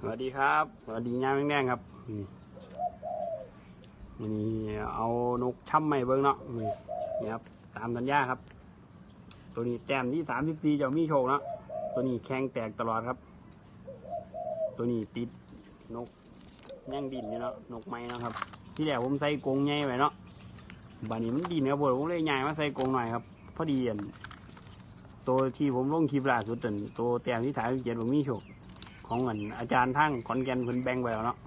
สวัสดีครับ สวัสดียามแดงๆครับนี่วันนี้เอานกช่ำใหม่เบิ้งเนาะนี่ครับตามสัญญาครับ ตัวนี้แต้มที่สามสิบสี่จะมีโชคเนาะตัวนี้แข้งแตกตลอดครับ ตัวนี้ติดนกย่างดินเนาะนกไม้เนาะครับ ที่แรกผมใส่กรงใหญ่ไว้เนาะบานนี้มันดินครับผมเลยใหญ่มาใส่กรงหน่อยครับพอดีอันตัวที่ผมลงคลิปล่าสุดตัวแต้มที่สามสิบเจ็ดผมมีโชค ของอันอาจารย์ทั้งขอนแก่นเพิ่นแบ่งไว้แล้วเนาะ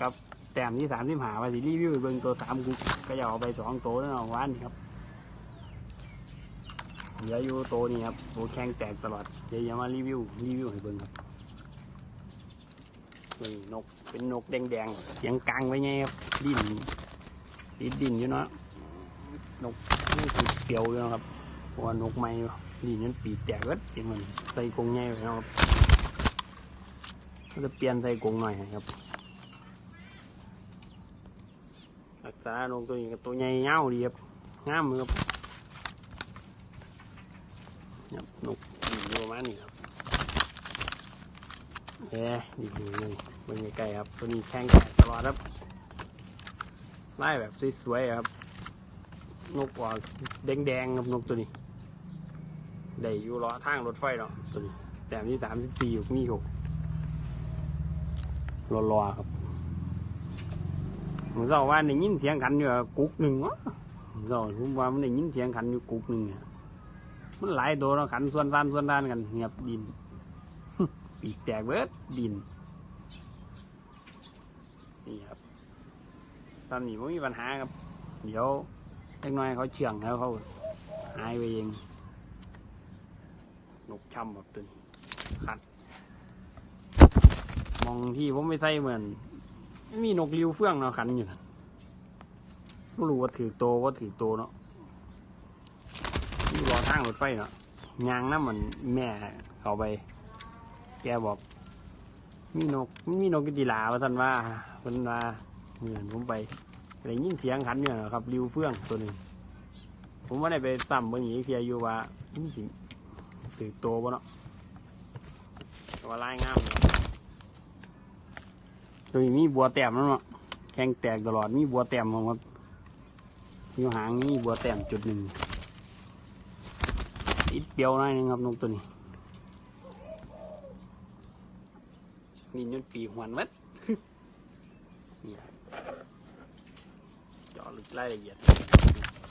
กับแต้มที่สามที่หาว่าสิรีวิวเบิ่งตัวสามกุ๊กก็จะเอาไปสองตัวแล้วเนาะวานนี่ครับเหลืออยู่ตัวนี้ครับตัวแข้งแตกตลอดเดี๋ยวจะมารีวิวรีวิวให้เบิ่งครับนี่นกเป็นนกแดงๆเสียงกลางไว้ไงครับดิ้นติดดินอยู่เนาะนกนี่คือเปียวอยู่นะครับเพราะว่านกไม้ดินนั้นปีกแตกเวิดที่มันใส่กรงใหญ่ไว้เนาะครับ ก็จะเปลี่ยนใส่กรงหน่อยครับรักษานกตัวนี้กับตัวใหญ่เงาดีครับงามเลยครับครับนกอยู่ประมาณนี้ครับแหมดีเลยมันใกล้ครับ ตัวนี้แข้งแตกตลอดครับไล่แบบสวยๆครับ นกออกแดงๆครับนกตัวนี้ได้อยู่ล้อทางรถไฟเนาะตัวนี้แต่ที่สามสิบสี่อยู่มีหก รอๆครับผมเล่าว่าได้ยินเสียงขันอยู่กุกหนึ่งวะเล่าผมว่ามันได้ยินเสียงขันอยู่กุกหนึ่งเนี่ยมันหลายตัวเนาะขันส่วนด้านส่วนด้านกันเงียบดินปีกแตกเบิดดินนี่ครับตอนนี้ไม่มีปัญหาครับ เดี๋ยวเล็กน้อยเขาเชื่องแล้วเขาหายไปเองนกช่ำแบบตัวนี้ขัด องที่ผมไม่ใส่เหมือน มีนกริ้วเฟื่องเนาะขันอยู่นะไม่รู้ว่าถือโตว่าถือโตเนาะนี่รอทางรถไฟเนาะยางน้ำมันแม่เขาไป แกบอก มีนกมีนกกิจิลาว่าท่านว่าเพิ่นว่าเหมือนผมไปได้ยินเสียงขันอยู่นะครับริ้วเฟื่องตัวหนึ่งผมว่าได้ไปซ้ำเบิ่งอีกเทียอยู่ว่าถือโตบ่เนาะแต่ว่าลายงามเนาะ ตัวนี้มีบัวแต้มแล้วเนาะแข้งแตกตลอดมีบัวแต้มครับอยู่หางนี่บัวแต้มจุดหนึ่งอิดเปรียวหน่อยนึงครับนกตัวนี้มีจนปีหวนวัดนี่ครับเจาะลึกรายละเอียด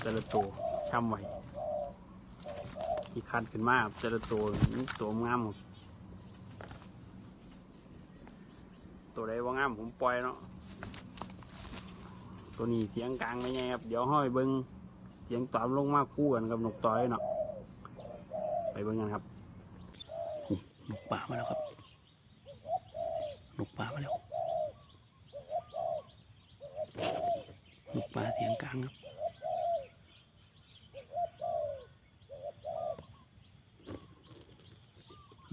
แต่ละตัวช่ำไว้ที่คัดขึ้นมาครับแต่ละตัวนี่ตัวงามหมด ตัวใดว่างามผมปล่อยเนาะตัวนี้เสียงกลางไม่ไงครับ เดี๋ยวห้อยเบิ้งเสียงตอบลงมากคู่กันกับนกต่อยเนาะไปเบิ้งกันครับนี่นกป่ามาแล้วครับนกป่ามาแล้วนกป่าเสียงกลางครับ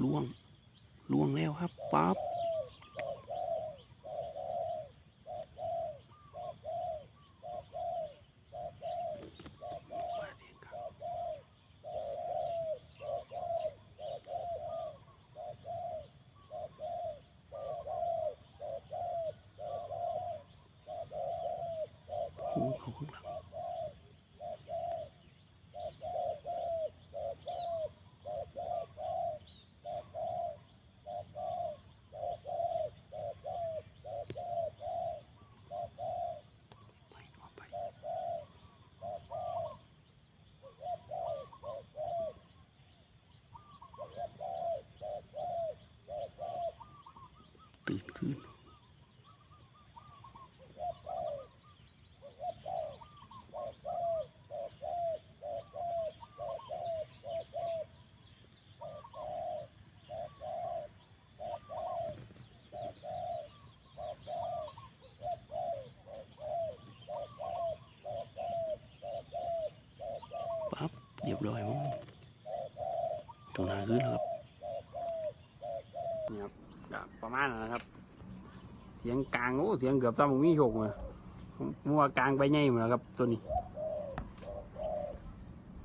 ล่วงล่วงแล้วครับปั๊บ โอ้เขาข้างหลังไปเอาไป ตื่นขึ้น ปั๊บเรียบร้อยมั้งตรงหน้าขึ้นแล้วครับนี่ครับ ก็ประมาณนั้นนะครับ เสียงกลางโอ้เสียงเกือบซ้ำผมมีโชคเลยมัวกลางไปใหญ่หมดแล้วครับ ตัวนี้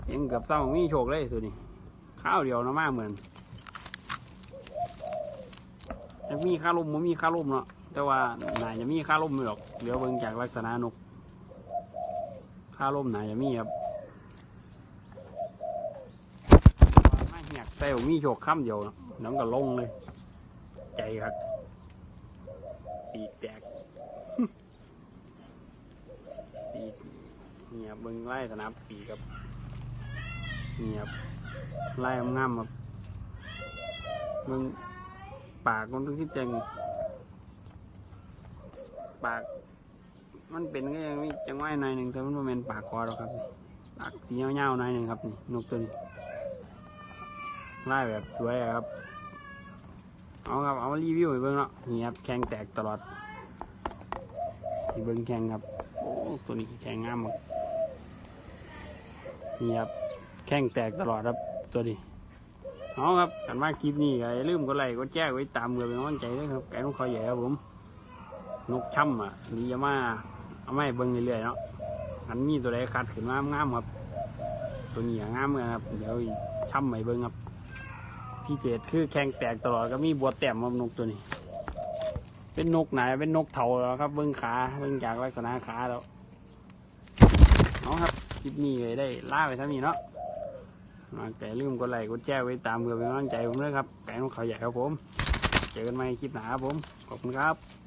เสียงเกือบซ้ำผมมีโชคเลยตัวนี้ข้าวเดียวนะมากเหมือนจะมีค่าลมมันมีค่าลมเนาะแต่ว่าน่าจะมีค่าลมหรอกเดี๋ยวเบิ่งจากลักษณะนกค่าลมน่าจะมีครับมาเหียกแต่มีโชกค่ำเดียวเนาะน้ำก็ลงเลย ใจครับปีแตกปีเนี่ยเบิ่งไล่สนามปีกครับเนี่ยบไล่งามครับเบิ่งปากมันต้องที่จังปาก มันเป็นก็ยังมีจังหวะหน่อยหนึ่งแต่มันเป็นปากคอหรอกครับปากสีเงาๆหน่อยหนึ่งครับนี่นกตัวนี้ไล่แบบสวยครับ เอาครับ เอารีวิวให้เบิ่งเนาะนี่ครับแข็งแตกตลอดเบิ่งแข็งครับ โอ้ตัวนี้แข็งงามครับนี่ครับแข็งแตกตลอดครับตัวนี้เอาครับกันมาคลิปนี้ก็อย่าลืมกดไลค์กดแชร์ไว้ตามเพื่อเป็นกำลังใจด้วยครับไก่นกเขาใหญ่ครับผม นกช่ำอะนี่จะมาเอาไมาให้เบิ่งเรื่อยๆเนาะอันมีตัวใดคัดขึ้นมางามครับ ตัวนี้งามเหมือนกันครับ เดี๋ยวช่ำใหม่เบิ่งครับ พี่เจดคือแข้งแตกตลอดก็มีบวแต้มครับนกตัวนี้ เป็นนกไหนเป็นนกเถาแล้วครับ เบิ้งขาเบิ้งจากลักษณะขาแล้วเอาครับคลิปนี้เลยได้ล่าไปทั้งนี้เนาะมาแต่ลืมกดไลค์กดแชร์ไว้ตามเพื่อเป็นกำลังใจผมด้วยครับไก่นกเขาใหญ่ครับผม เจอกันใหม่คลิปหน้าครับผม ขอบคุณครับ